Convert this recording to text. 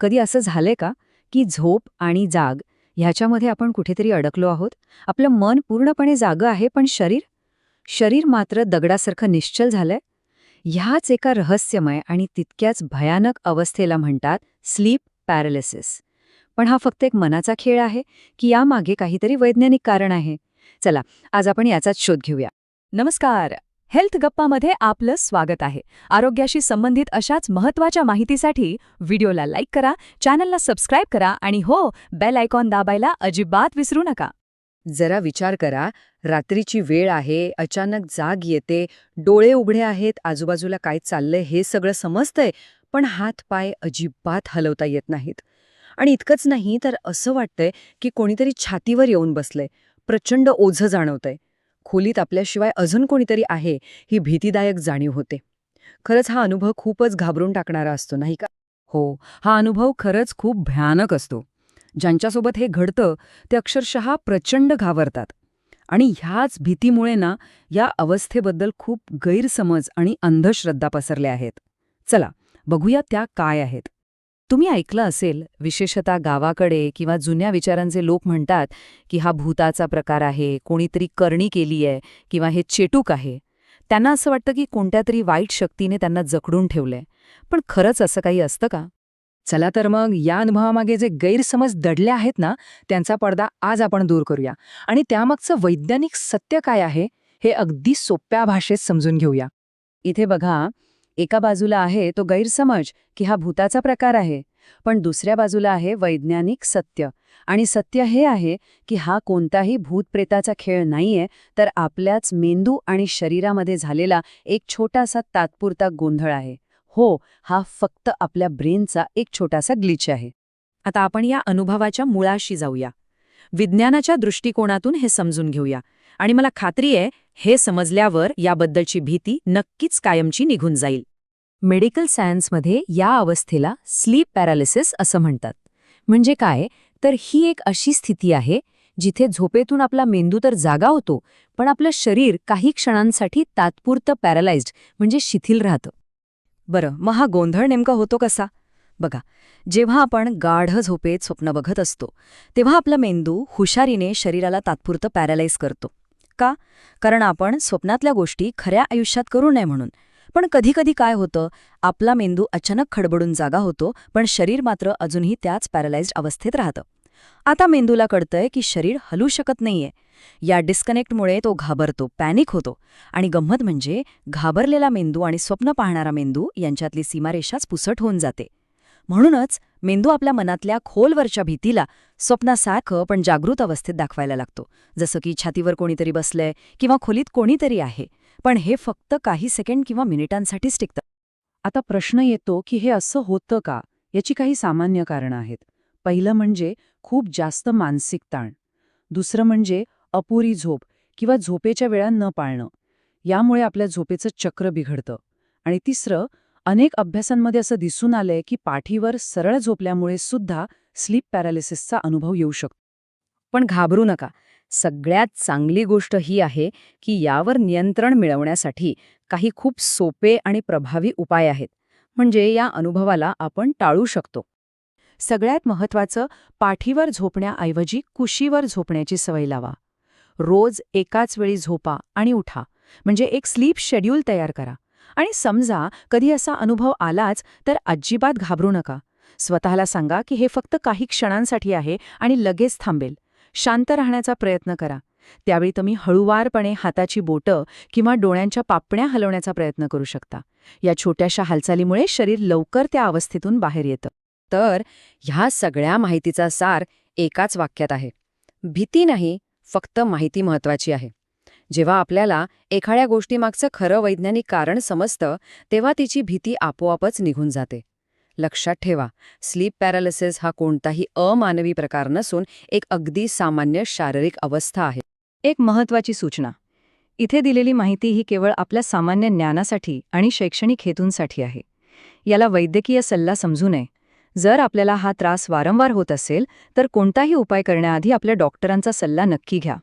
कधी असं झालंय का की झोप आणि जाग ह्याच्यामध्ये आपण कुठेतरी अडकलो आहोत? आपलं मन पूर्णपणे जागं आहे पण शरीर? शरीर मात्र दगडासारखं निश्चल झालंय? ह्याच एका रहस्यमय आणि तितक्याच भयानक अवस्थेला म्हणतात स्लीप पॅरालिसिस पण हा फक्त एक मनाचा खेळ आहे की यामागे काहीतरी वैज्ञानिक कारण आहे. चला आज आपण याचाच शोध घेऊया. नमस्कार! हेल्थ गप्पामध्ये आपलं स्वागत आहे. आरोग्याशी संबंधित अशाच महत्त्वाच्या माहितीसाठी व्हिडिओला लाईक करा चॅनलला सबस्क्राईब करा आणि हो बेल आयकॉन दाबायला अजिबात विसरू नका. जरा विचार करा रात्रीची वेळ आहे अचानक जाग येते डोळे उघडे आहेत आजूबाजूला काय चाललंय हे सगळं समजतंय पण हात पाय अजिबात हलवता येत नाहीत. आणि इतकंच नाही तर असं वाटतंय की कोणीतरी छातीवर येऊन बसलंय. प्रचंड ओझं जाणवतंय. खोलीत आपल्याशिवाय अजून कोणीतरी आहे ही भीतीदायक जाणीव होते. खरंच हा अनुभव खूपच घाबरून टाकणारा असतो नाही का? हो हा अनुभव खरंच खूप भयानक असतो. ज्यांच्यासोबत हे घडतं ते अक्षरशः प्रचंड घाबरतात. आणि ह्याच भीतीमुळे ना या अवस्थेबद्दल खूप गैरसमज आणि अंधश्रद्धा पसरल्या आहेत. चला बघूया त्या काय आहेत. तुम्ही ऐकलं असेल विशेषतः गावाकडे किंवा जुन्या विचारांचे लोक म्हणतात की हा भूताचा प्रकार आहे कोणीतरी करणी केली आहे किंवा हे चेटूक आहे. त्यांना असं वाटतं की कोणत्या तरी वाईट शक्तीने त्यांना जखडून ठेवलंय. पण खरंच असं काही असतं का? चला तर मग या अनुभवामागे जे गैरसमज दडले आहेत ना त्यांचा पडदा आज आपण दूर करूया. आणि त्यामागचं वैज्ञानिक सत्य काय आहे हे अगदी सोप्या भाषेत समजून घेऊया. इथे बघा एका बाजूला आहे तो गैरसमज की हा भूताचा प्रकार आहे पण दुसऱ्या बाजूला आहे वैज्ञानिक सत्य. आणि सत्य हे आहे की हा कोणताही भूतप्रेताचा खेळ नाहीये तर आपल्याच मेंदू आणि शरीरामध्ये झालेला एक छोटासा तात्पुरता गोंधळ आहे. हो हा फक्त आपल्या ब्रेनचा एक छोटासा ग्लिच आहे. आता आपण या अनुभवाच्या मुळाशी जाऊया. विज्ञानाच्या दृष्टिकोनातून हे समजून घेऊया. आणि मला खात्री आहे हे समजल्यावर याबद्दलची भीती नक्कीच कायमची निघून जाईल. मेडिकल सायन्समध्ये या अवस्थेला स्लीप पॅरालिसिस असं म्हणतात. म्हणजे काय? तर ही एक अशी स्थिती आहे जिथे झोपेतून आपला मेंदू तर जागा होतो पण आपलं शरीर काही क्षणांसाठी तात्पुरतं पॅरालाइज्ड म्हणजे शिथिल राहतं. बरं मग हा गोंधळ नेमका होतो कसा? बघा जेव्हा आपण गाढ झोपेत स्वप्न बघत असतो तेव्हा आपला मेंदू हुशारीने शरीराला तात्पुरतं पॅरालाइज करतो. का? कारण आपण स्वप्नातल्या गोष्टी खऱ्या आयुष्यात करू नये म्हणून. पण कधीकधी काय होतं आपला मेंदू अचानक खडबडून जागा होतो पण शरीर मात्र अजूनही त्याच पॅरलाइज्ड अवस्थेत राहतं. आता मेंदूला कळतंय की शरीर हलू शकत नाहीये. या डिस्कनेक्टमुळे तो घाबरतो पॅनिक होतो आणि गंमत म्हणजे घाबरलेला मेंदू आणि स्वप्न पाहणारा मेंदू यांच्यातली सीमारेषाच पुसट होऊन जाते. म्हणूनच मेंदू आपल्या मनातल्या खोलवरच्या भीतीला स्वप्नासारखं पण जागृत अवस्थेत दाखवायला लागतो. जसं की छातीवर कोणीतरी बसलंय किंवा खोलीत कोणीतरी आहे. पण हे फक्त काही सेकंड किंवा मिनिटांसाठीच टिकतं. आता प्रश्न येतो की हे असं होतं का? याची काही सामान्य कारणं आहेत. पहिलं म्हणजे खूप जास्त मानसिक ताण. दुसरं म्हणजे अपुरी झोप किंवा झोपेच्या वेळा न पाळणं. यामुळे आपल्या झोपेचं चक्र बिघडतं. आणि तिसरं अनेक अभ्यासांमध्ये असं दिसून आलंय की पाठीवर सरळ झोपल्यामुळे सुद्धा स्लीप पॅरालिसिसचा अनुभव येऊ शकतो. पण घाबरू नका. सगळ्यात चांगली गोष्ट ही आहे की यावर नियंत्रण मिळवण्यासाठी काही खूप सोपे आणि प्रभावी उपाय आहेत. म्हणजे या अनुभवाला आपण टाळू शकतो. सगळ्यात महत्वाचं पाठीवर झोपण्याऐवजी कुशीवर झोपण्याची सवय लावा. रोज एकाच वेळी झोपा आणि उठा. म्हणजे एक स्लीप शेड्यूल तयार करा. आणि समजा कधी असा अनुभव आलाच तर अजिबात घाबरू नका. स्वतःला सांगा की हे फक्त काही क्षणांसाठी आहे आणि लगेच थांबेल. शांत राहण्याचा प्रयत्न करा. त्यावेळी तुम्ही हळूवारपणे हाताची बोटं किंवा डोळ्यांच्या पापण्या हलवण्याचा प्रयत्न करू शकता. या छोट्याशा हालचालीमुळे शरीर लवकर त्या अवस्थेतून बाहेर येतं. तर ह्या सगळ्या माहितीचा सार एकाच वाक्यात आहे. भीती नाही फक्त माहिती महत्वाची आहे. जेव्हा आपल्याला एखाद्या गोष्टीमागचं खरं वैज्ञानिक कारण समजतं तेव्हा तिची भीती आपोआपच निघून जाते. लक्षात ठेवा. स्लीप पॅरालिसिस हा कोणताही अमानवी प्रकार नसून एक अगदी सामान्य शारीरिक अवस्था आहे. एक महत्वाची सूचना. इथे दिलेली माहिती ही केवळ आपल्या सामान्य ज्ञानासाठी आणि शैक्षणिक हेतूंसाठी आहे. याला वैद्यकीय सल्ला समजू नये. जर आपल्याला हा त्रास वारंवार होत असेल तर कोणताही उपाय करण्याआधी आपल्या डॉक्टरांचा सल्ला नक्की घ्या.